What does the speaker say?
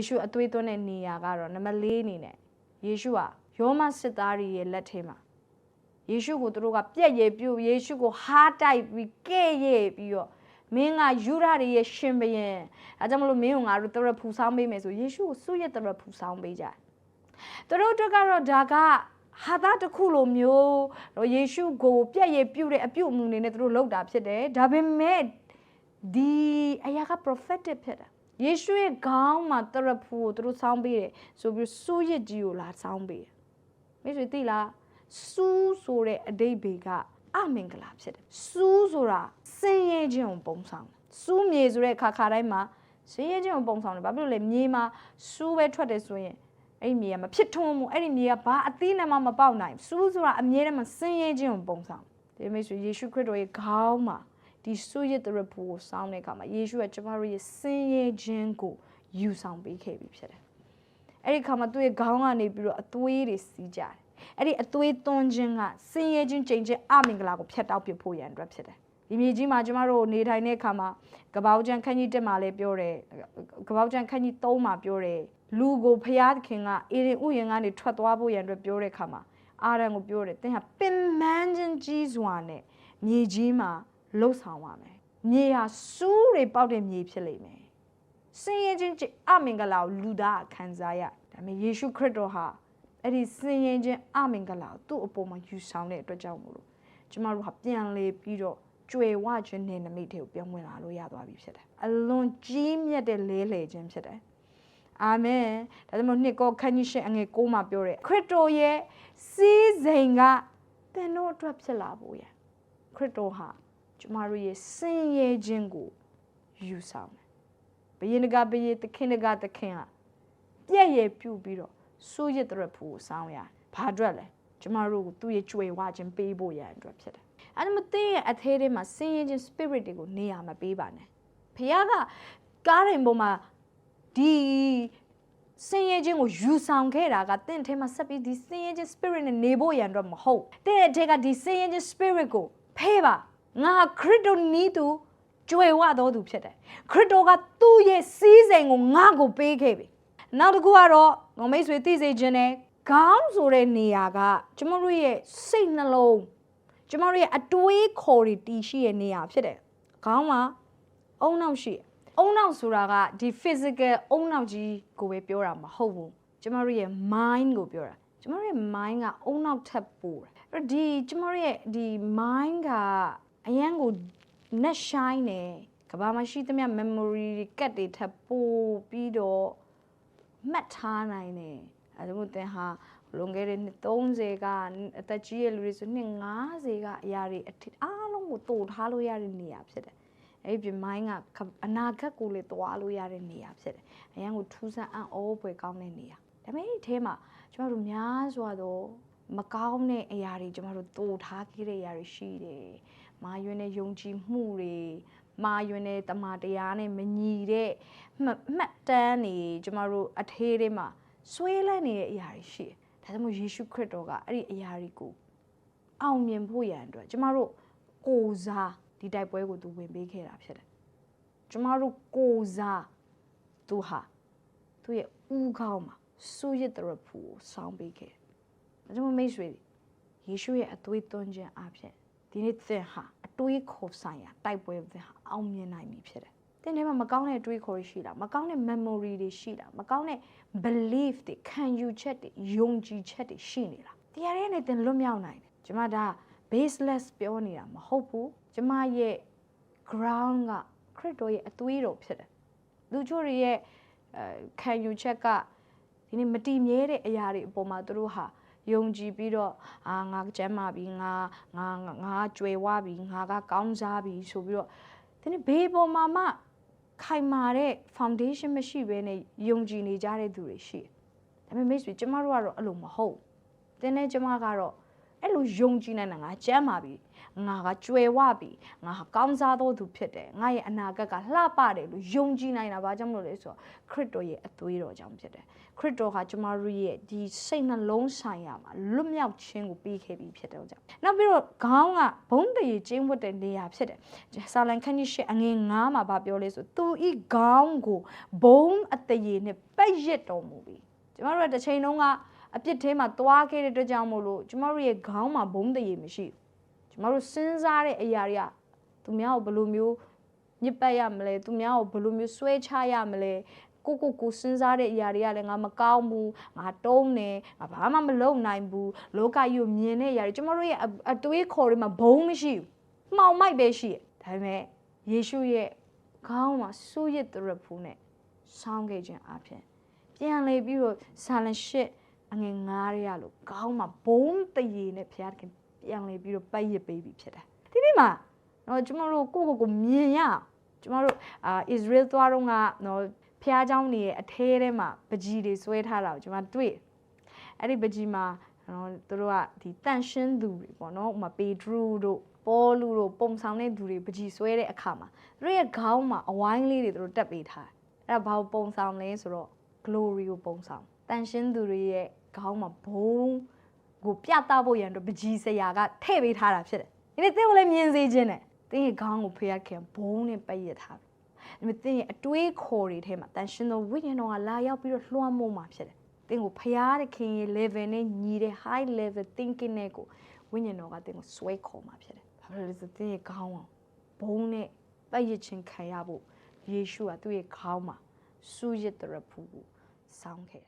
ယေရှုအသွေးသွင်းတဲ့နေရာကတော့နံပါတ်၄အနေနဲ့ယေရှုဟာယောမစစ်သားတွေရဲ့လက်ထဲမှာယေရှုကိုသူတို့ကပြက်ရည်ပြုတ်ယေရှုကိုဟားတိုက်ပြီးကဲ့ရဲ့ပြီးတော့မင်းကယူရတွေရဲ့ရှင်ဘရင်အဲကြောင့်မလို့မင်းကငါတို့တရဖူဆောင်ပေးမယ်ဆိုယေရှုကိုစုရဲ့တရဖူဆောင်ပေးကြတယ်သူတို့တို့ကတော့ဒါကဟာသားတစ်ခုလိုမျိုးတော့ယေရှုကိုပြက်ရည်ပြုတ်တဲ့အပြုတ်အမူတွေနဲ့သူတို့လောက်တာဖြစ်တယ်ဒါပေမဲ့ဒီအရာက prophetic ဖြစ်တာ ယေရှုရဲ့ခေါင်းမှာတရဖူကိုသူတို့ဆောင်းပေးတယ်ဆိုပြီးစူးရစ်ကြီးကိုလာဆောင်းပေးတယ်မိတ်ဆွေသိလားစူးဆိုတဲ့အတိတ်ဘေကအမင်္ဂလာဖြစ်တယ်စူးဆိုတာစင်ရဲခြင်းကိုပုံဆောင်တယ်စူးမြေဆိုတဲ့ခါခါတိုင်းမှာစင်ရဲခြင်းကိုပုံဆောင်တယ်ဘာဖြစ်လို့လဲမြေမှာစူးပဲထွက်တယ်ဆိုရင်အဲ့ဒီမြေကမဖြစ်ထွန်းဘူးအဲ့ဒီမြေကဘာအသီးနဲ့မှမပေါက်နိုင်စူးဆိုတာအမြဲတမ်းစင်ရဲခြင်းကိုပုံဆောင်ဒီမိတ်ဆွေယေရှုခရစ်တော်ရဲ့ခေါင်းမှာ ဒီစူးရစ်တဲ့ရပူကိုစောင်းတဲ့အခါမှာယေရှုကကျမတို့ရဲ့စင်ရဲခြင်းကိုယူဆောင်ပေးခဲ့ပြီဖြစ်တယ်အဲ့ဒီခါမှာသူ့ရဲ့ခေါင်းကနေပြီးတော့အသွေးတွေစီးကြတယ်အဲ့ဒီအသွေးသွန်းခြင်းကစင်ရဲခြင်းချိန်ချင်းအမင်္ဂလာကိုဖျက်တောက်ပစ်ဖို့ရန်အတွက်ဖြစ်တယ်ဒီမြေကြီးမှာကျမတို့နေထိုင်တဲ့အခါမှာကပောက်ကျန်ခန်းကြီးတက်မှာလည်းပြောတယ်ကပောက်ကျန်ခန်းကြီး၃မှာပြောတယ်လူကိုဖျားသခင်ကအေရင်ဥယျာဉ်ကနေထွက်သွားဖို့ရန်အတွက်ပြောတဲ့အခါမှာအာရန်ကိုပြောတယ်သင်ဟာပင်မန်းခြင်းကြီးစွာနဲ့မြေကြီးမှာ လှုပ်ဆောင်ပါမယ်မြေဟာစူးတွေပေါက်တဲ့မြေဖြစ်လိမ့်မယ်စင်ရဲခြင်းအမင်္ဂလာကိုလူသားခံစားရဒါပေမဲ့ယေရှုခရစ်တော်ဟာအဲ့ဒီစင်ရင်ချင်းအမင်္ဂလာကိုသူ့အပေါ်မှာယူဆောင်တဲ့အတွက်ကြောင့်မို့လို့ကျမတို့ဟာပြန်လေပြီးတော့ကျွယ်ဝခြင်းနဲ့နမိတ်တွေကိုပြောင်းဝင်လာလို့ရသွားပြီဖြစ်တယ်အလွန်ကြီးမြတ်တဲ့လဲလှယ်ခြင်းဖြစ်တယ်အာမင်ဒါကြောင့်မို့နှစ်ကောခန်းကြီးရှင်အငယ်ကိုမှာပြောတယ်ခရစ်တော်ရဲ့စီးစိမ်ကသင်တို့အတွက်ဖြစ်လာဖို့ရခရစ်တော်ဟာ ကျမတို့ရဲ့စင်ရဲခြင်းကိုယူဆောင်တယ်ဘယင်ကဘယင်သခင်ကသခင်ဟာပြည့်ရဲ့ပြုပြီးတော့စိုးရစ်တဲ့ဖူကိုစောင်းရဘာအတွက်လဲကျမတို့ကိုသူ့ရဲ့ကြွယ်ဝခြင်းပေးဖို့ရန်အတွက်ဖြစ်တယ်အဲ့ဒါမသိရဲ့အသေးသေးမှာစင်ရင်ချင်း spirit တွေကိုနေရာမပေးပါနဲ့ဖခင်ကကားရင်ပေါ်မှာဒီစင်ရင်ချင်းကိုယူဆောင်ခဲ့တာကတင့်ထဲမှာဆက်ပြီးဒီစင်ရင်ချင်း spirit နဲ့နေဖို့ရန်အတွက်မဟုတ်တင့်ရဲ့ထဲကဒီစင်ရင်ချင်း spirit ကိုဖေးပါ ငါခရစ်တော်နီးသူကြွယ်ဝတော်သူဖြစ်တယ်ခရစ်တော်ကသူ့ရဲ့စီးစိမ်ကိုငါ့ကိုပေးခဲ့ပြီနောက်တစ်ခုကတော့ငမိတ်ဆွေသိစေခြင်းနဲ့ခေါင်းဆိုတဲ့နေရာကကျမတို့ရဲ့စိတ်နှလုံးကျမတို့ရဲ့အတွေးခေါ်တွေတည်ရှိတဲ့နေရာဖြစ်တယ်ခေါင်းမှာအုံနောက်ရှိအုံနောက်ဆိုတာကဒီ physical အုံနောက်ကြီးကိုပဲပြောတာမဟုတ်ဘူးကျမတို့ရဲ့ mind ကိုပြောတာကျမတို့ရဲ့ mind ကအုံနောက်ထပ်ပို့တယ်အဲ့ဒီကျမတို့ရဲ့ဒီ mind က အရန်ကို net shine နေကဘာမှရှိသမျှ memory ကတ်တွေထပ်ပို့ပြီးတော့မှတ်ထားနိုင်တယ်အဲဒါမို့သင်ဟာလွန်ခဲ့တဲ့နှစ်30ကအသက်ကြီးရဲ့လူတွေဆိုနှစ်50ကအရာတွေအားလုံးကိုတိုးထားလို့ရတဲ့နေရာဖြစ်တယ်အဲ့ဒီမိုင်းကအနာဂတ်ကိုလေတွားလို့ရတဲ့နေရာဖြစ်တယ်အရန်ကိုထူးဆန်းအံ့ဩဖွယ်ကောင်းတဲ့နေရာဒါပေမဲ့ဒီထဲမှာကျမတို့များစွာသောမကောင်းတဲ့အရာတွေကျမတို့တိုးထားခဲ့တဲ့အရာတွေရှိတယ် မာယွန်းတဲ့ယုံကြည်မှုတွေမာယွန်းတဲ့တမန်တရားနဲ့မညီတဲ့မှတ်တမ်းနေကျမတို့အထေးတွေမှာဆွဲလန်းနေတဲ့အရာတွေရှိတယ်။ဒါကြောင့်မို့ယေရှုခရစ်တော်ကအဲ့ဒီအရာတွေကိုအောင်မြင်ဖို့ရန်အတွက်ကျမတို့ကိုစားဒီတိုက်ပွဲကိုသူဝင်ပေးခဲ့တာဖြစ်တယ်။ကျမတို့ကိုစားသူဟာသူ့ရဲ့ဥကောင်းမှာစူရစ်တရဖူကိုစောင်းပေးခဲ့တယ်။ဒါကြောင့်မိတ်ဆွေယေရှုရဲ့အသွေးသွင်းခြင်းအဖြစ် ဒီနေ့သင်ဟာအတွေးခေါ်ဆိုင်ရာတိုက်ပွဲသင်ဟာအောင်မြင်နိုင်ပြီဖြစ်တယ်။သင်ထဲမှာမကောင်းတဲ့အတွေးခေါ်တွေရှိတာမကောင်းတဲ့ memory တွေရှိတာမကောင်းတဲ့ belief တွေခံယူချက်တွေယုံကြည်ချက်တွေရှိနေတာ။တရားရဲနဲ့သင်လွတ်မြောက်နိုင်တယ်။ကျွန်မဒါ baseless ပြောနေတာမဟုတ်ဘူး။ကျွန်မရဲ့ ground ကခရစ်တော်ရဲ့အသွေးတော်ဖြစ်တယ်။လူချို့တွေရဲ့ခံယူချက်ကဒီနေ့မတည်မြဲတဲ့အရာတွေအပေါ်မှာသူတို့ဟာ ယုံကြည်ပြီးတော့အာငါကျမ်းမာပြီငါငါငါကြွယ်ဝပြီငါကကောင်းစားပြီဆိုပြီးတော့ဒီနေ့ဘေးပေါ်မှာမှခိုင်မာတဲ့ foundation မရှိဘဲနဲ့ယုံကြည်နေကြတဲ့သူတွေရှိတယ်။ဒါပေမဲ့မိတ်ဆွေကျမတို့ကတော့အဲ့လိုမဟုတ်။တင်းနဲ့ကျမကတော့ အဲ့လိုယုံကြည်နိုင်တာငါကျမ်းပါပြီငါကကြွယ်ဝပြီငါဟာကောင်းစားသောသူဖြစ်တယ်ငါရဲ့အနာဂတ်ကလှပတယ်လို့ယုံကြည်နိုင်တာဘာကြောင့်မလို့လဲဆိုတော့ခရစ်တော်ရဲ့အသွေးတော်ကြောင့်ဖြစ်တယ်ခရစ်တော်ဟာကျမတို့ရဲ့ဒီစိတ်နှလုံးဆိုင်ရာမှာလွတ်မြောက်ခြင်းကိုပေးခဲ့ပြီးဖြစ်တဲ့ကြောင့်နောက်ပြီးတော့ခေါင်းကဘုံတရေကျင်းဝတ်တဲ့နေရာဖြစ်တယ်ဆာလန်ခန်းကြီးရှေအငယ်9မှာဗာပြောလဲဆိုသူဤခေါင်းကိုဘုံအတရေနဲ့ပိတ်ရစ်တော်မူပြီကျမတို့ကတစ်ချိန်လုံးက အပြစ်ထဲမှာသွားခဲ့တဲ့အတွက်ကြောင့်မို့လို့ကျမတို့ရဲ့ခေါင်းမှာဘုံတရေမရှိဘူးကျမတို့စဉ်းစားတဲ့အရာတွေကသူများကိုဘယ်လိုမျိုးညစ်ပတ်ရမလဲသူများကိုဘယ်လိုမျိုးဆွဲချရမလဲကိုကိုကိုစဉ်းစားတဲ့အရာတွေကလည်းငါမကောင်းဘူးငါတုံးနေငါဘာမှမလုပ်နိုင်ဘူးလောကကြီးကိုမြင်တဲ့အရာတွေကျမတို့ရဲ့အတွေးခေါ်တွေမှာဘုံမရှိဘူးမှောင်မိုက်ပဲရှိတယ်ဒါပေမဲ့ယေရှုရဲ့ခေါင်းမှာစူးရစ်တရဖူးနဲ့ဆောင်းခဲ့ခြင်းအပြင်ပြန်လေပြီးတော့ဆာလန်ရှစ် အငယ်ငားရရလို့ခေါင်းမှာဘုံတရေနဲ့ဖျားခင်ပြန်လေပြီးတော့ပိုက်ရပေးပြီးဖြစ်တယ်ဒီနေ့မှာတော့ကျမတို့ကိုကိုကိုမြင်ရအောင်ကျမတို့အာဣသရေလသွားတော့ကနော်ဖျားเจ้าနေရဲ့အထဲထဲမှာပကြီးတွေဆွဲထားတာကိုကျွန်မတွေ့အဲ့ဒီပကြီးမှာနော်သူတို့ကဒီတန်ရှင်းသူတွေပေါ့နော်ဥပမာပေဒရုတို့ပေါ်လူတို့ပုံဆောင်တဲ့သူတွေပကြီးဆွဲတဲ့အခါမှာသူတို့ရဲ့ခေါင်းမှာအဝိုင်းလေးတွေသူတို့တက်ပေးထားတယ်အဲ့ဒါဘာကိုပုံဆောင်လဲဆိုတော့ glory ကိုပုံဆောင်တန်ရှင်းသူတွေရဲ့ ခေါင်းမှာဘုံကိုပြသဖို့ရန်အတွက်ပကြီးဆရာကထည့်ပေးထားတာဖြစ်တယ်ဒီနေ့သင်ကိုလည်းမြင်စေခြင်းနဲ့သင်ရဲ့ခေါင်းကိုဖျက်ခင်ဘုံနဲ့ပိတ်ရထားတယ်ဒါပေမဲ့သင်ရဲ့အတွေးခေါ်တွေထဲမှာတန်ရှင်းသောဝိညာဉ်တော်ကလာရောက်ပြီးတော့လွှမ်းမိုးမှာဖြစ်တယ်သင်ကိုဖျားတဲ့ခင်ရဲ့ level နဲ့ညီတဲ့ high level thinking နဲ့ကိုဝိညာဉ်တော်ကသင်ကိုဆွဲခေါ်မှာဖြစ်တယ်ဘာဖြစ်လို့လဲဆိုသင်ရဲ့ခေါင်းအောင်ဘုံနဲ့ပိတ်ရခြင်းခံရဖို့ယေရှုကသူ့ရဲ့ခေါင်းမှာစူးရစ်တဲ့ဖူးကိုစောင်းခဲ့